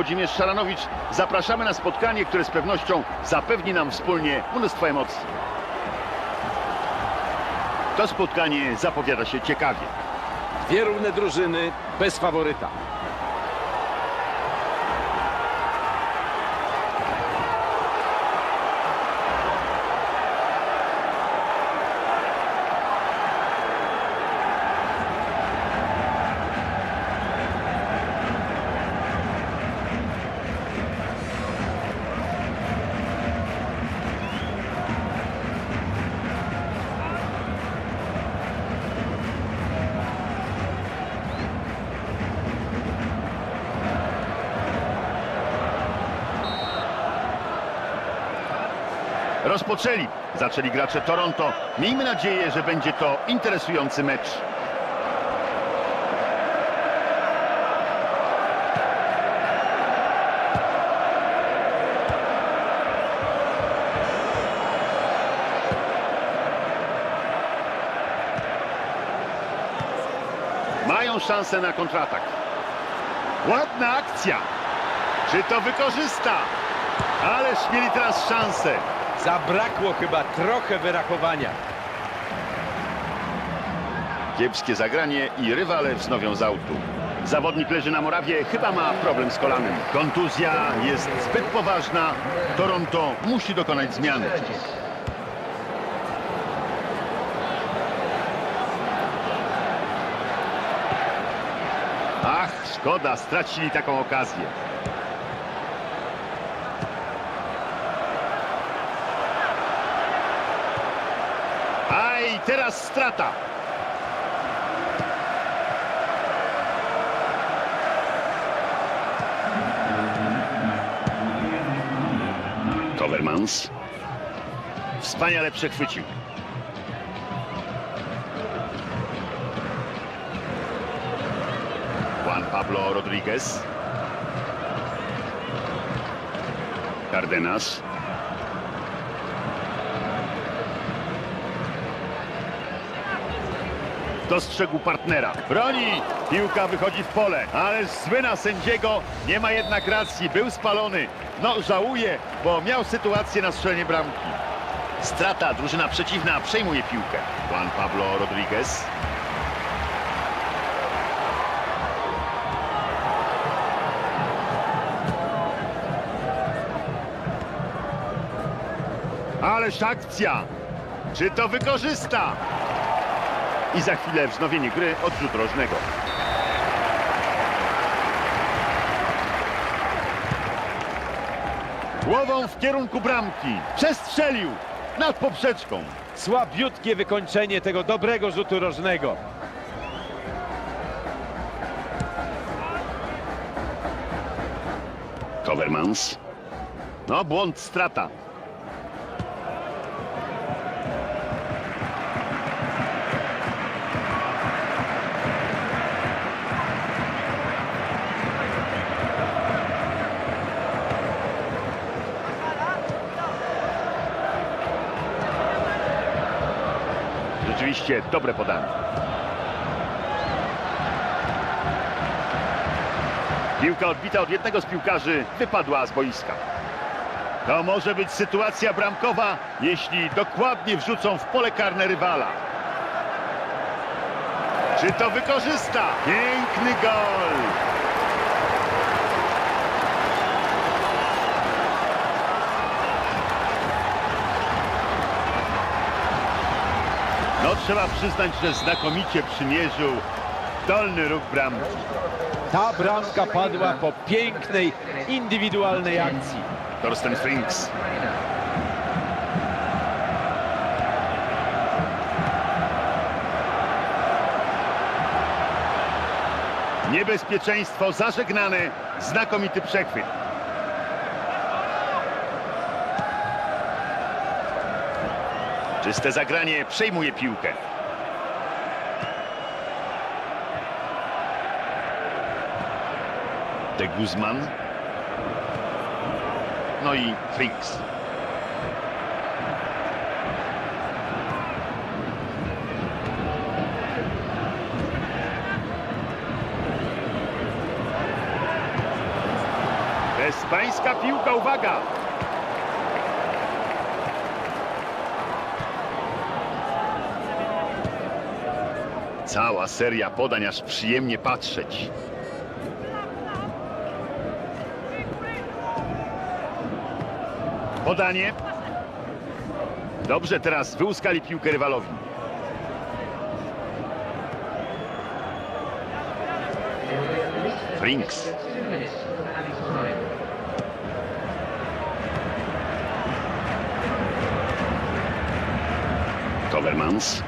Włodzimierz Szaranowicz. Zapraszamy na spotkanie, które z pewnością zapewni nam wspólnie mnóstwo emocji. To spotkanie zapowiada się ciekawie. Dwie równe drużyny bez faworyta. Rozpoczęli. Zaczęli gracze Toronto. Miejmy nadzieję, że będzie to interesujący mecz. Mają szansę na kontratak. Ładna akcja. Czy to wykorzysta? Ależ mieli teraz szansę. Zabrakło chyba trochę wyrachowania. Kiepskie zagranie i rywale wznowią z autu. Zawodnik leży na murawie, chyba ma problem z kolanem. Kontuzja jest zbyt poważna. Toronto musi dokonać zmiany. Ach, szkoda, stracili taką okazję. Teraz strata. Tovermans. Wspaniale przechwycił. Juan Pablo Rodriguez. Cardenas. Dostrzegł partnera. Broni! Piłka wychodzi w pole. Ale zły na sędziego. Nie ma jednak racji. Był spalony. No żałuje, bo miał sytuację na strzelenie bramki. Strata. Drużyna przeciwna przejmuje piłkę. Juan Pablo Rodriguez. Ależ akcja! Czy to wykorzysta? I za chwilę wznowienie gry odrzut rożnego. Głową w kierunku bramki. Przestrzelił nad poprzeczką. Słabiutkie wykończenie tego dobrego rzutu rożnego. Covermans. No, błąd, strata. Rzeczywiście dobre podanie. Piłka odbita od jednego z piłkarzy wypadła z boiska. To może być sytuacja bramkowa, jeśli dokładnie wrzucą w pole karne rywala. Czy to wykorzysta? Piękny gol! No trzeba przyznać, że znakomicie przymierzył dolny róg bramki. Ta bramka padła po pięknej, indywidualnej akcji. Torsten Frings. Niebezpieczeństwo zażegnane. Znakomity przechwyt. Czyste zagranie przejmuje piłkę. De Guzman. No i Frings. Bezpańska piłka, uwaga! Cała seria podań, aż przyjemnie patrzeć. Podanie. Dobrze, teraz wyłuskali piłkę rywalowi. Brinks. Tovermans.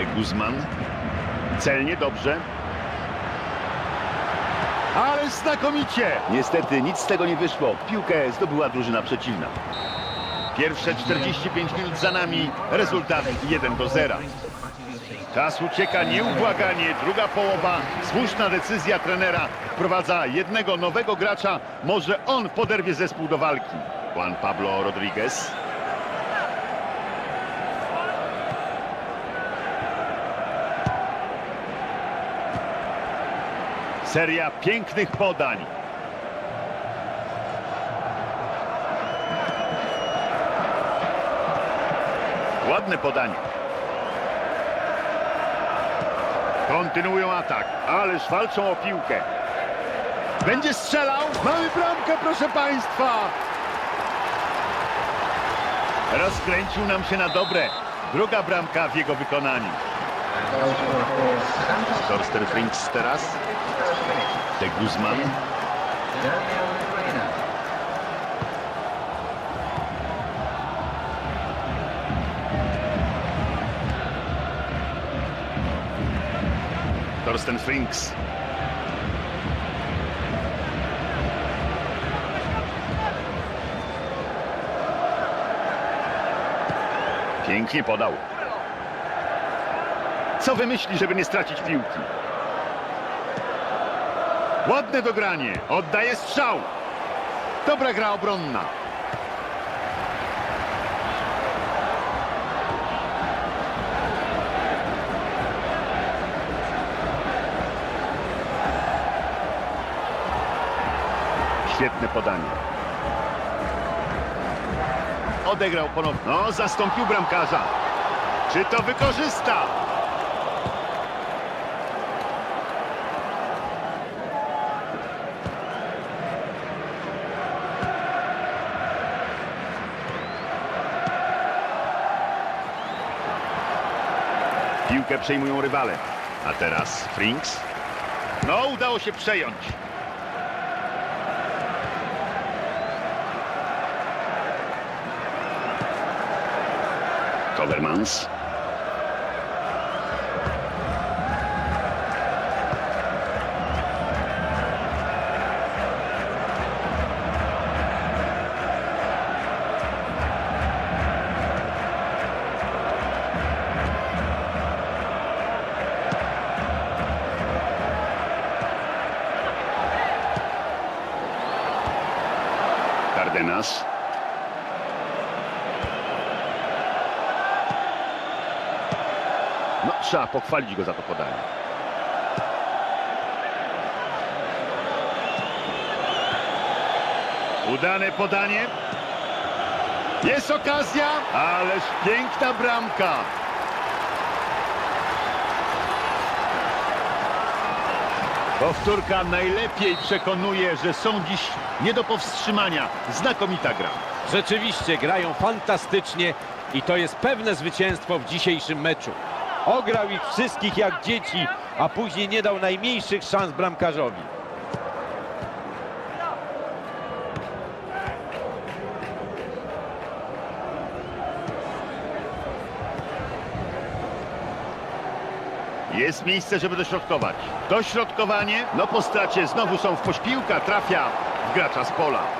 De Guzman. Celnie, dobrze. Ale znakomicie! Niestety nic z tego nie wyszło. Piłkę zdobyła drużyna przeciwna. Pierwsze 45 minut za nami. Rezultat 1 do 0. Czas ucieka nieubłaganie. Druga połowa. Słuszna decyzja trenera. Wprowadza jednego nowego gracza. Może on poderwie zespół do walki. Juan Pablo Rodriguez. Seria pięknych podań. Ładne podanie. Kontynuują atak, ależ walczą o piłkę. Będzie strzelał. Mamy bramkę, proszę Państwa. Rozkręcił nam się na dobre. Druga bramka w jego wykonaniu. Torster Frinks teraz. De Guzman. Torsten Frinks. Pięknie podał. Co wymyśli, żeby nie stracić piłki? Ładne dogranie. Oddaje strzał. Dobra gra obronna. Świetne podanie. Odegrał ponownie. No, zastąpił bramkarza. Czy to wykorzysta? Piłkę przejmują rywale. A teraz Frinks. No, udało się przejąć. Tovermans. Trzeba pochwalić go za to podanie. Udane podanie. Jest okazja, ależ piękna bramka. Powtórka najlepiej przekonuje, że są dziś nie do powstrzymania. Znakomita gra. Rzeczywiście grają fantastycznie i to jest pewne zwycięstwo w dzisiejszym meczu. Ograł ich wszystkich jak dzieci, a później nie dał najmniejszych szans bramkarzowi. Jest miejsce, żeby dośrodkować. Dośrodkowanie, no po stracie znowu są w pośpiłka, trafia w gracza z pola.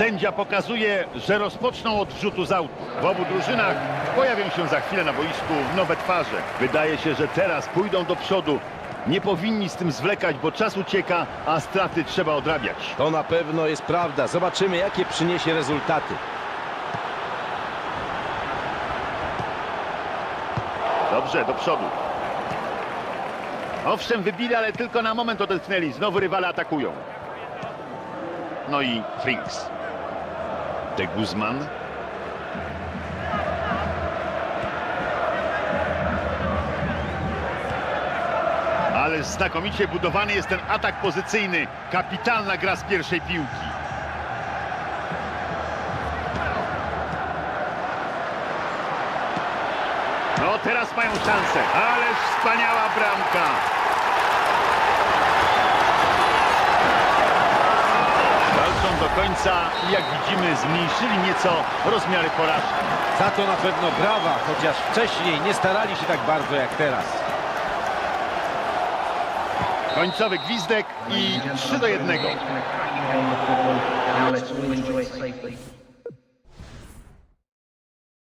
Sędzia pokazuje, że rozpoczną od wrzutu z autu. W obu drużynach pojawią się za chwilę na boisku nowe twarze. Wydaje się, że teraz pójdą do przodu. Nie powinni z tym zwlekać, bo czas ucieka, a straty trzeba odrabiać. To na pewno jest prawda. Zobaczymy, jakie przyniesie rezultaty. Dobrze, do przodu. Owszem, wybili, ale tylko na moment odetchnęli. Znowu rywale atakują. No i Frings. De Guzman. Ale znakomicie budowany jest ten atak pozycyjny. Kapitalna gra z pierwszej piłki. No teraz mają szansę. Ależ wspaniała bramka. Walczą do końca i jak widzimy zmniejszyli nieco rozmiary porażki. Za to na pewno brawa, chociaż wcześniej nie starali się tak bardzo jak teraz. Końcowy gwizdek i 3 do 1.